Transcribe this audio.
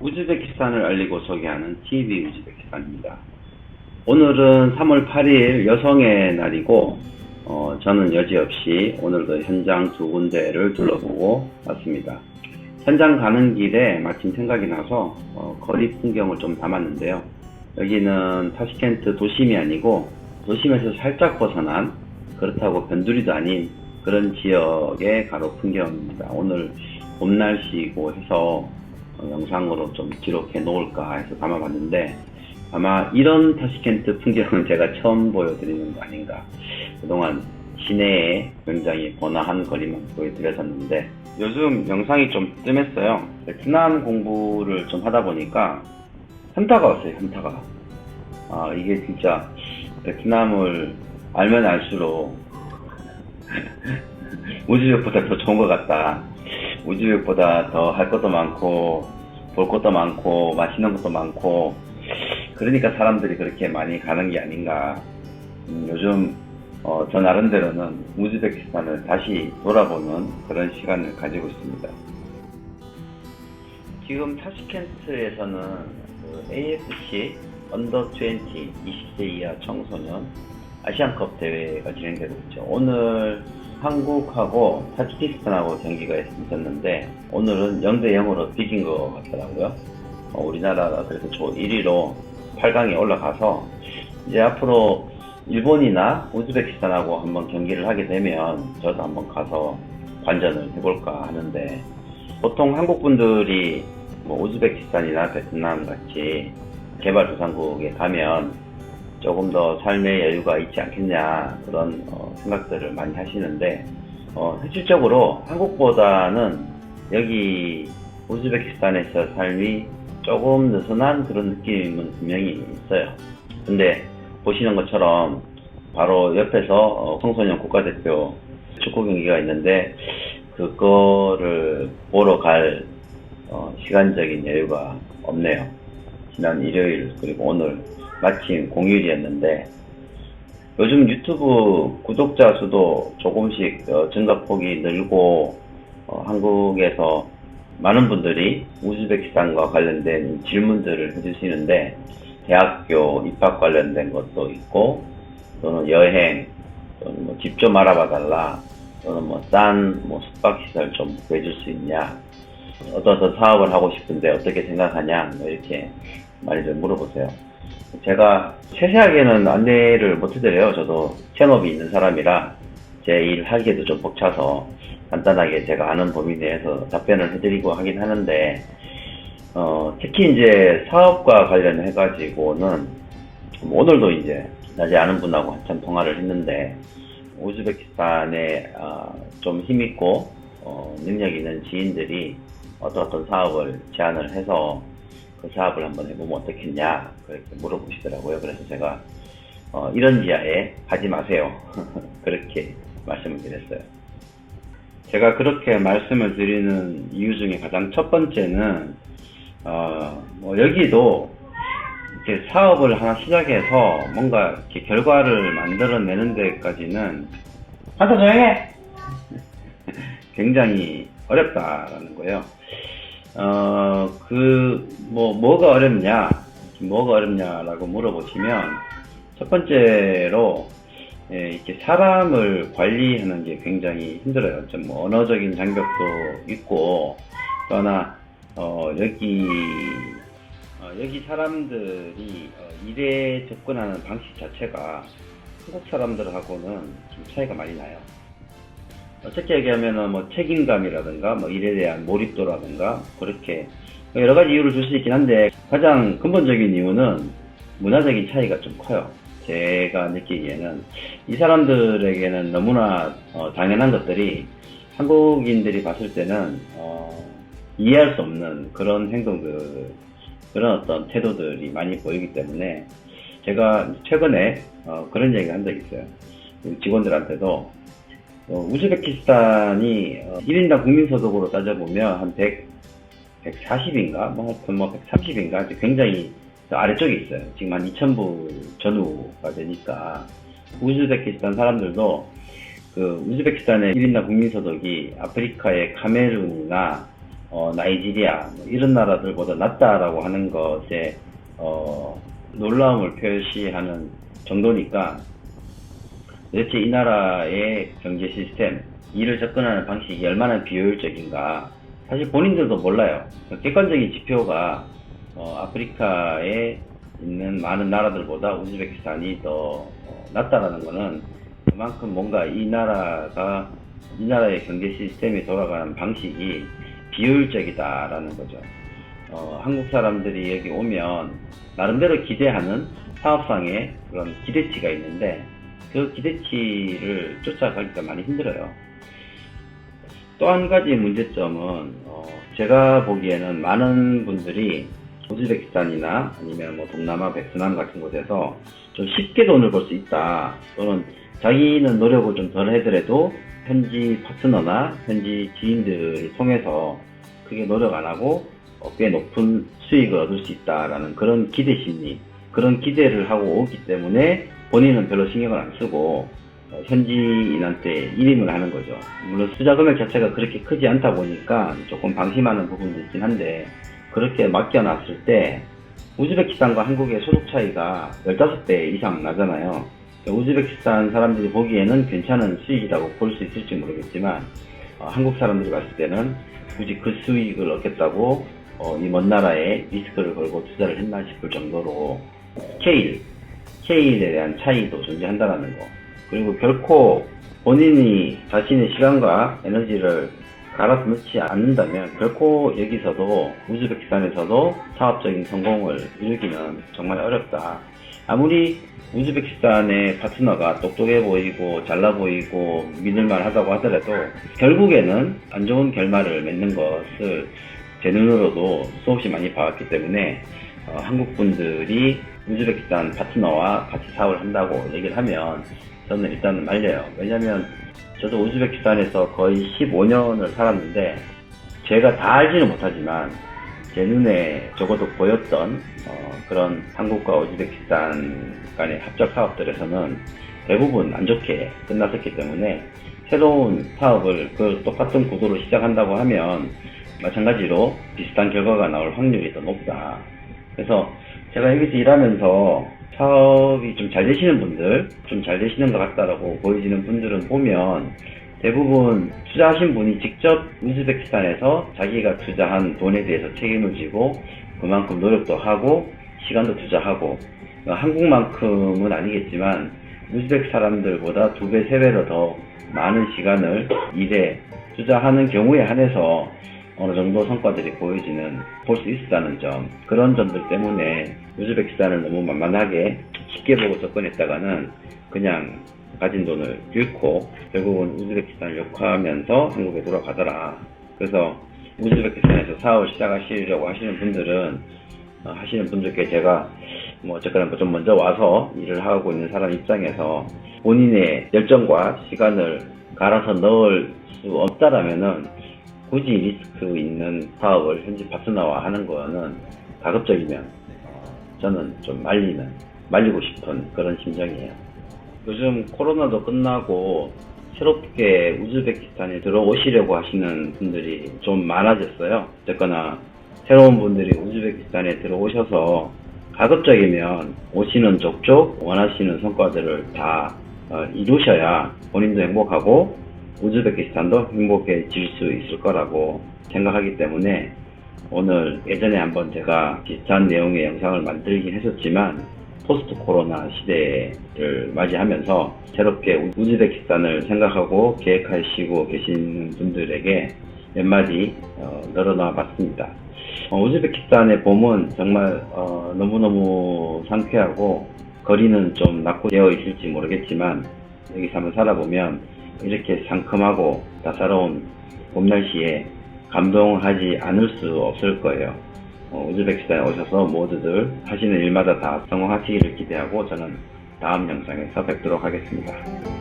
우즈베키스탄을 알리고 소개하는 TV 우즈베키스탄입니다. 오늘은 3월 8일 여성의 날이고, 어, 저는 여지없이 오늘도 현장 두 군데를 둘러보고 왔습니다. 현장 가는 길에 마침 생각이 나서 어, 거리 풍경을 좀 담았는데요. 여기는 타시켄트 도심이 아니고 도심에서 살짝 벗어난 그렇다고 변두리도 아닌 그런 지역의 가로 풍경입니다. 오늘 봄 날씨이고 해서 어, 영상으로 좀 기록해 놓을까 해서 담아봤는데 아마 이런 타시켄트 풍경은 제가 처음 보여드리는 거 아닌가. 그동안 시내에 굉장히 번화한 거리만 보여드렸었는데 요즘 영상이 좀 뜸했어요. 베트남 공부를 좀 하다 보니까 현타가 왔어요, 현타가. 아, 이게 진짜 베트남을 알면 알수록 우즈벡보다 더 좋은 것 같다. 우즈벡보다 더 할 것도 많고, 볼 것도 많고, 맛있는 것도 많고, 그러니까 사람들이 그렇게 많이 가는 게 아닌가. 음, 요즘, 어, 저 나름대로는 우즈베키스탄을 다시 돌아보는 그런 시간을 가지고 있습니다. 지금 타시켄트에서는 그 AFC 언더 20, 20세 이하 청소년 아시안컵 대회가 진행되고 있죠. 오늘 한국하고 타지키스탄하고 경기가 있었는데 오늘은 0대 0으로 비긴 것 같더라고요. 어, 우리나라가 그래서 조 1위로 8강에 올라가서 이제 앞으로 일본이나 우즈베키스탄하고 한번 경기를 하게 되면 저도 한번 가서 관전을 해볼까 하는데 보통 한국 분들이 뭐 우즈베키스탄이나 베트남 같이 개발도상국에 가면 조금 더 삶의 여유가 있지 않겠냐 그런 어, 생각들을 많이 하시는데 어, 실질적으로 한국보다는 여기 우즈베키스탄에서 삶이 조금 느슨한 그런 느낌은 분명히 있어요. 근데 보시는 것처럼 바로 옆에서 어, 청소년 국가대표 축구 경기가 있는데 그거를 보러 갈 어, 시간적인 여유가 없네요. 지난 일요일 그리고 오늘 마침 공휴일이었는데 요즘 유튜브 구독자 수도 조금씩 어, 증가폭이 늘고 어, 한국에서 많은 분들이 우즈베키스탄과 관련된 질문들을 해주시는데 대학교 입학 관련된 것도 있고 또는 여행 또는 뭐 집 좀 알아봐 달라 또는 뭐싼뭐 숙박 시설 좀 구해줄 수 있냐 어떤 사업을 하고 싶은데 어떻게 생각하냐 뭐 이렇게 많이들 물어보세요. 제가 세세하게는 안내를 못 해드려요. 저도 현업이 있는 사람이라 제 일 하기에도 좀 벅차서 간단하게 제가 아는 범위 내에서 답변을 해드리고 하긴 하는데 어, 특히 이제 사업과 관련해 가지고는 뭐 오늘도 이제 낮에 아는 분하고 한참 통화를 했는데 우즈베키스탄에 어, 좀 힘있고 어, 능력 있는 지인들이 어떤 어떤 사업을 제안을 해서 그 사업을 한번 해보면 어떻겠냐 그렇게 물어보시더라고요. 그래서 제가 어, 이런 지하에 하지 마세요. 그렇게 말씀을 드렸어요. 제가 그렇게 말씀을 드리는 이유 중에 가장 첫 번째는 어, 뭐 여기도 이렇게 사업을 하나 시작해서 뭔가 이렇게 결과를 만들어내는 데까지는 한사 조용해! 굉장히 어렵다라는 거예요. 어, 그, 뭐, 뭐가 어렵냐, 뭐가 어렵냐라고 물어보시면, 첫 번째로, 예, 이렇게 사람을 관리하는 게 굉장히 힘들어요. 좀 뭐 언어적인 장벽도 있고, 또 하나, 어, 여기, 어, 여기 사람들이 어, 일에 접근하는 방식 자체가 한국 사람들하고는 좀 차이가 많이 나요. 어떻게 얘기하면은 뭐 책임감이라든가 뭐 일에 대한 몰입도라든가 그렇게 여러 가지 이유를 줄 수 있긴 한데 가장 근본적인 이유는 문화적인 차이가 좀 커요. 제가 느끼기에는 이 사람들에게는 너무나 어, 당연한 것들이 한국인들이 봤을 때는 어, 이해할 수 없는 그런 행동들, 그런 어떤 태도들이 많이 보이기 때문에 제가 최근에 어, 그런 얘기를 한 적이 있어요. 직원들한테도 어, 우즈베키스탄이 어, 1인당 국민소득으로 따져보면 한 100, 140인가? 뭐 하여튼 뭐 130인가? 굉장히 아래쪽에 있어요. 지금 한 2,000불 전후가 되니까 우즈베키스탄 사람들도 그 우즈베키스탄의 1인당 국민소득이 아프리카의 카메룬이나 어, 나이지리아 뭐 이런 나라들보다 낫다라고 하는 것에 어, 놀라움을 표시하는 정도니까 도대체 이 나라의 경제 시스템, 이를 접근하는 방식이 얼마나 비효율적인가. 사실 본인들도 몰라요. 객관적인 지표가 어, 아프리카에 있는 많은 나라들보다 우즈베키스탄이 더 어, 낫다라는 거는 그만큼 뭔가 이 나라가 이 나라의 경제 시스템이 돌아가는 방식이 비효율적이다라는 거죠. 어, 한국 사람들이 여기 오면 나름대로 기대하는 사업상의 그런 기대치가 있는데 그 기대치를 쫓아가기가 많이 힘들어요. 또 한 가지 문제점은 어, 제가 보기에는 많은 분들이 우즈베키스탄이나 아니면 뭐 동남아, 베트남 같은 곳에서 좀 쉽게 돈을 벌 수 있다 또는 자기는 노력을 좀덜 하더라도 현지 파트너나 현지 지인들을 통해서 크게 노력 안 하고 어, 꽤 높은 수익을 얻을 수 있다라는 그런 기대 심리, 그런 기대를 하고 오기 때문에 본인은 별로 신경을 안 쓰고 어, 현지인한테 일임을 하는 거죠. 물론 투자 금액 자체가 그렇게 크지 않다 보니까 조금 방심하는 부분도 있긴 한데 그렇게 맡겨놨을 때 우즈베키스탄과 한국의 소득 차이가 15배 이상 나잖아요. 우즈베키스탄 사람들이 보기에는 괜찮은 수익이라고 볼 수 있을지 모르겠지만 어, 한국 사람들이 봤을 때는 굳이 그 수익을 얻겠다고 어, 이먼 나라에 리스크를 걸고 투자를 했나 싶을 정도로 스케일, 스케일에 대한 차이도 존재한다는 거. 그리고 결코 본인이 자신의 시간과 에너지를 갈아서 넣지 않는다면 결코 여기서도 우즈베키스탄에서도 사업적인 성공을 이루기는 정말 어렵다. 아무리 우즈베키스탄의 파트너가 똑똑해 보이고 잘나 보이고 믿을만 하다고 하더라도 결국에는 안 좋은 결말을 맺는 것을 제 눈으로도 수없이 많이 봐왔기 때문에 어, 한국 분들이 우즈베키스탄 파트너와 같이 사업을 한다고 얘기를 하면 저는 일단은 말려요. 왜냐면 저도 우즈베키스탄에서 거의 15년을 살았는데 제가 다 알지는 못하지만 제 눈에 적어도 보였던 어, 그런 한국과 우즈베키스탄 간의 합작 사업들에서는 대부분 안 좋게 끝났었기 때문에 새로운 사업을 그 똑같은 구도로 시작한다고 하면 마찬가지로 비슷한 결과가 나올 확률이 더 높다. 그래서 제가 여기서 일하면서 사업이 좀 잘 되시는 분들, 좀 잘 되시는 것 같다라고 보여지는 분들은 보면 대부분 투자하신 분이 직접 우즈베키스탄에서 자기가 투자한 돈에 대해서 책임을 지고 그만큼 노력도 하고 시간도 투자하고 어, 한국만큼은 아니겠지만 우즈베크 사람들보다 두 배, 세 배로 더 많은 시간을 일에 투자하는 경우에 한해서 어느 정도 성과들이 보여지는 볼 수 있었다는 점 그런 점들 때문에 우즈베키스탄을 너무 만만하게 쉽게 보고 접근했다가는 그냥 가진 돈을 잃고 결국은 우즈베키스탄을 욕하면서 한국에 돌아가더라. 그래서 우즈베키스탄에서 사업을 시작하시려고 하시는 분들은 어, 하시는 분들께 제가 뭐 어쨌거나 좀 먼저 와서 일을 하고 있는 사람 입장에서 본인의 열정과 시간을 갈아서 넣을 수 없다라면은 굳이 리스크 있는 사업을 현지 파트너와 하는 거는 가급적이면 어, 저는 좀 말리는 말리고 싶은 그런 심정이에요. 요즘 코로나도 끝나고 새롭게 우즈베키스탄에 들어오시려고 하시는 분들이 좀 많아졌어요. 어쨌거나 새로운 분들이 우즈베키스탄에 들어오셔서 가급적이면 오시는 족족 원하시는 성과들을 다 어, 이루셔야 본인도 행복하고 우즈베키스탄도 행복해질 수 있을 거라고 생각하기 때문에 오늘 예전에 한번 제가 비슷한 내용의 영상을 만들긴 했었지만 포스트 코로나 시대를 맞이하면서 새롭게 우즈베키스탄을 생각하고 계획하시고 계시는 분들에게 몇 마디 어, 늘어놔 봤습니다. 어, 우즈베키스탄의 봄은 정말 어, 너무너무 상쾌하고 거리는 좀 낙후되어 있을지 모르겠지만 여기서 한번 살아보면 이렇게 상큼하고 따사로운 봄 날씨에 감동하지 않을 수 없을 거예요. 어, 우즈베키스탄에 오셔서 모두들 하시는 일마다 다 성공하시기를 기대하고 저는 다음 영상에서 뵙도록 하겠습니다.